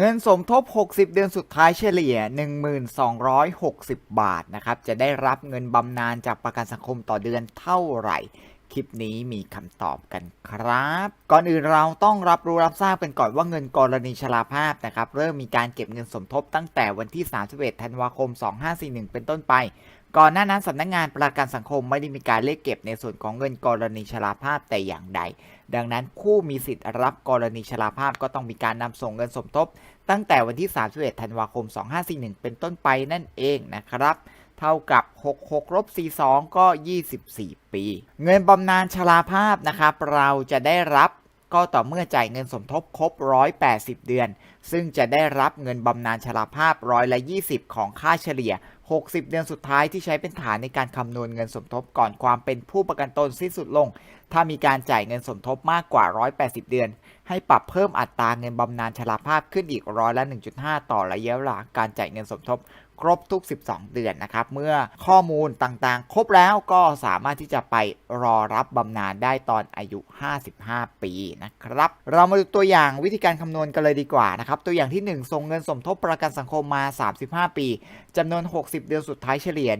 เงินสมทบ 60 เดือนสุดท้ายเฉลี่ย 1260 บาทนะครับ จะได้รับเงินบำนาญจากประกันสังคมต่อเดือนเท่าไหร่ คลิปนี้มีคำตอบกันครับ ก่อนอื่นเราต้องรับรู้รับทราบกันก่อนว่าเงินกรณีชราภาพนะครับ เริ่มมีการเก็บเงินสมทบตั้งแต่วันที่ 31 ธันวาคม 2541 เป็นต้นไป ก่อนหน้านั้นสำนักงานประกันสังคมไม่ได้มีการเลขเก็บในส่วนของเงินกรณีชราภาพแต่อย่างใด ดังนั้นผู้มีสิทธิ์รับกรณีชราภาพก็ต้องมีการนำส่งเงินสมทบ ตั้งแต่วันที่ 31 ธันวาคม 2541 เป็นต้นไปนั่นเองนะครับ เท่ากับ 66ลบ42 ก็ 24 ปี เงินบำนาญชราภาพนะครับเราจะได้รับก็ต่อเมื่อจ่ายเงินสมทบครบ 180 เดือน ซึ่งจะได้รับเงินบำนาญชราภาพร้อยละ 20 ของค่าเฉลี่ย 60 เดือนสุดท้ายที่ใช้เป็นฐานในการคำนวณเงินสมทบก่อนความเป็นผู้ประกันตนสิ้นสุดลง ถ้ามีการจ่ายเงินสมทบมากกว่า 180 เดือน ให้ปรับเพิ่มอัตราเงินบำนาญชราภาพขึ้นอีกร้อยละ 1.5 ต่อระยะเวลาการจ่ายเงินสมทบ ครบทุก 12 เดือนนะครับ เมื่อข้อมูลต่างๆ ครบแล้วก็สามารถที่จะไปรอรับบำนาญได้ตอนอายุ 55 ปีนะครับ เรามาดูตัวอย่างวิธีการคำนวณกันเลยดีกว่านะครับ ตัวอย่างที่ 1 ส่งเงินสมทบประกันสังคมมา 35 ปีจำนวน 60 เดือนสุดท้ายเฉลี่ย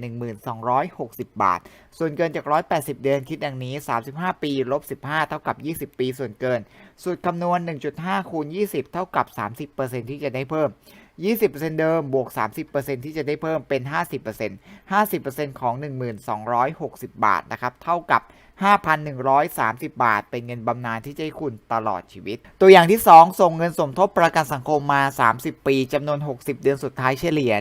1260 บาท ส่วนเกินจาก 180 เดือนคิดดังนี้ 35 ปีลบ15 เท่ากับ 20 ปี ส่วนเกิน สูตรคำนวณ 1.5 คูณ 20 เท่ากับ 30%ที่จะได้เพิ่ม 20%เดิมบวก 30%ที่จะได้เพิ่มเป็น 50% 50%ของ 1260 บาทนะครับ เท่ากับ 5,130 บาท เป็นเงินบำนาญที่จะให้คุณตลอดชีวิต ตัวอย่างที่ 2 ส่งเงินสมทบประกันสังคมมา 30 ปีจำนวน 60 เดือนสุดท้ายเฉลี่ย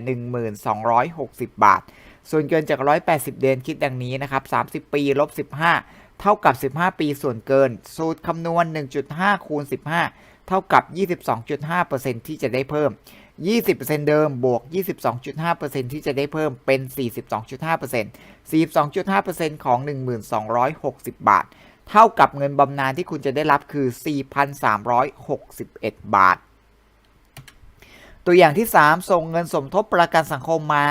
1260 บาท ส่วนเกินจาก 180 เดือนคิดดังนี้นะครับ 30 ปีลบ 15 เท่ากับ 15 ปีส่วนเกิน สูตรคำนวณ 1.5 คูณ 15 เท่ากับ 22.5%ที่จะได้เพิ่ม 20%เดิมบวก 22.5%ที่จะได้เพิ่มเป็น 42.5% 42.5%ของ 1260 บาท เท่ากับเงินบำนาญที่คุณจะได้รับคือ 4,361 บาท ตัวอย่างที่ 3 ส่งเงินสมทบประกันสังคมมา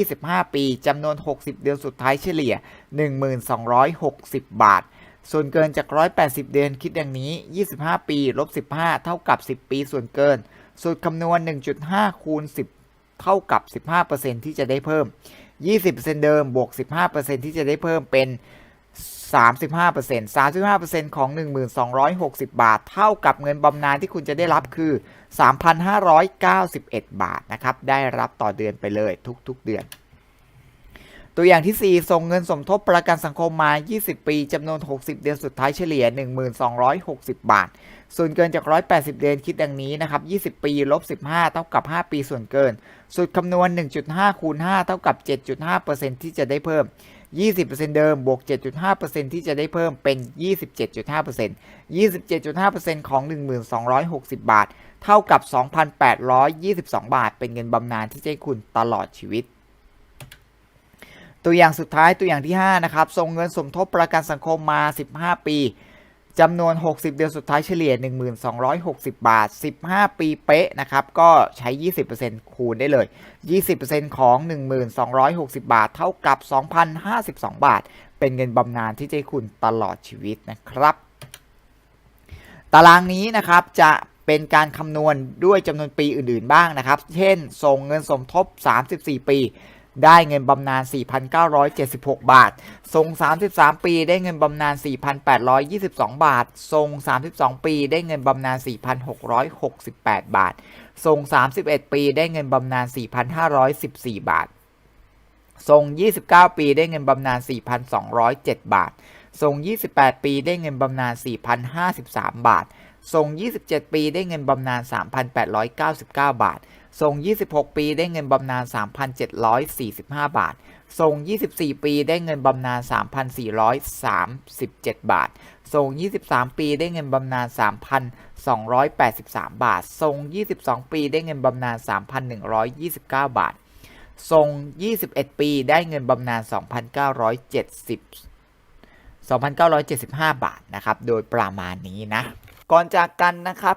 25 ปีจำนวน 60 เดือนสุดท้ายเฉลี่ย 1260 บาท ส่วนเกินจาก 180 เดือนคิดดังนี้ 25 ปีลบ15 เท่ากับ 10 ปีส่วนเกิน สูตรคำนวณ 1.5 คูณ 10 เท่ากับ 15%ที่จะได้เพิ่ม 20%เดิมบวก 15%ที่จะได้เพิ่มเป็น 35% 35%ของ 1260 บาท เท่ากับเงินบำนาญที่คุณจะได้รับคือ 3,591 บาทนะครับ ได้รับต่อเดือนไปเลยทุกๆเดือน ตัวอย่างที่ 4 ส่งเงินสมทบประกันสังคมมา 20 ปีจำนวน 60 เดือนสุดท้ายเฉลี่ย 1260 บาท ส่วนเกินจาก 180 เดือนคิดดังนี้นะครับ 20 ปีลบ 15 เท่ากับ 5 ปีส่วนเกินสูตรคำนวณ 1.5 คูณ 5 เท่ากับ 7.5%ที่จะได้เพิ่ม 20%เดิมบวก 7.5%ที่จะได้เพิ่มเป็น 27.5% 27.5%ของ 1260 บาท เท่ากับ 2,822 บาท เป็นเงินบำนาญที่จะให้คุณตลอดชีวิต ตัวอย่างสุดท้ายตัวอย่างที่ 5 นะครับส่งเงินสมทบประกันสังคมมา 15 ปี จำนวน 60 เดือนสุดท้ายเฉลี่ย 1260 บาท 15 ปีเป๊ะนะครับ ก็ใช้ 20%คูณได้เลย 20%ของ 1260 บาท เท่ากับ 2,052 บาท เป็นเงินบำนาญที่จะคุณตลอดชีวิตนะครับ ตารางนี้นะครับจะเป็นการคำนวณด้วยจำนวนปีอื่นๆบ้างนะครับ เช่น ส่งเงินสมทบ 34 ปี ได้เงินบำนาญ 4,976 บาท ทรง 33 ปีได้เงินบำนาญ 4,822 บาท ทรง 32 ปีได้เงินบำนาญ 4,668 บาท ทรง 31 ปีได้เงินบำนาญ 4,514 บาท ทรง 29 ปีได้เงินบำนาญ 4,207 บาท ทรง 28 ปีได้เงินบำนาญ 4,053 บาท ทรง 27 ปีได้เงินบำนาญ 3,899 บาท ทรง 26 ปีได้เงินบำนาญ 3,745 บาท ทรง 24 ปีได้เงินบำนาญ 3,437 บาท ทรง 23 ปีได้เงินบำนาญ 3,283 บาท ทรง 22 ปีได้เงินบำนาญ 3,129 บาท ทรง 21 ปีได้เงินบำนาญ 2,970 2,975 บาทนะครับ โดยประมาณนี้นะ ก่อนจากกันนะครับ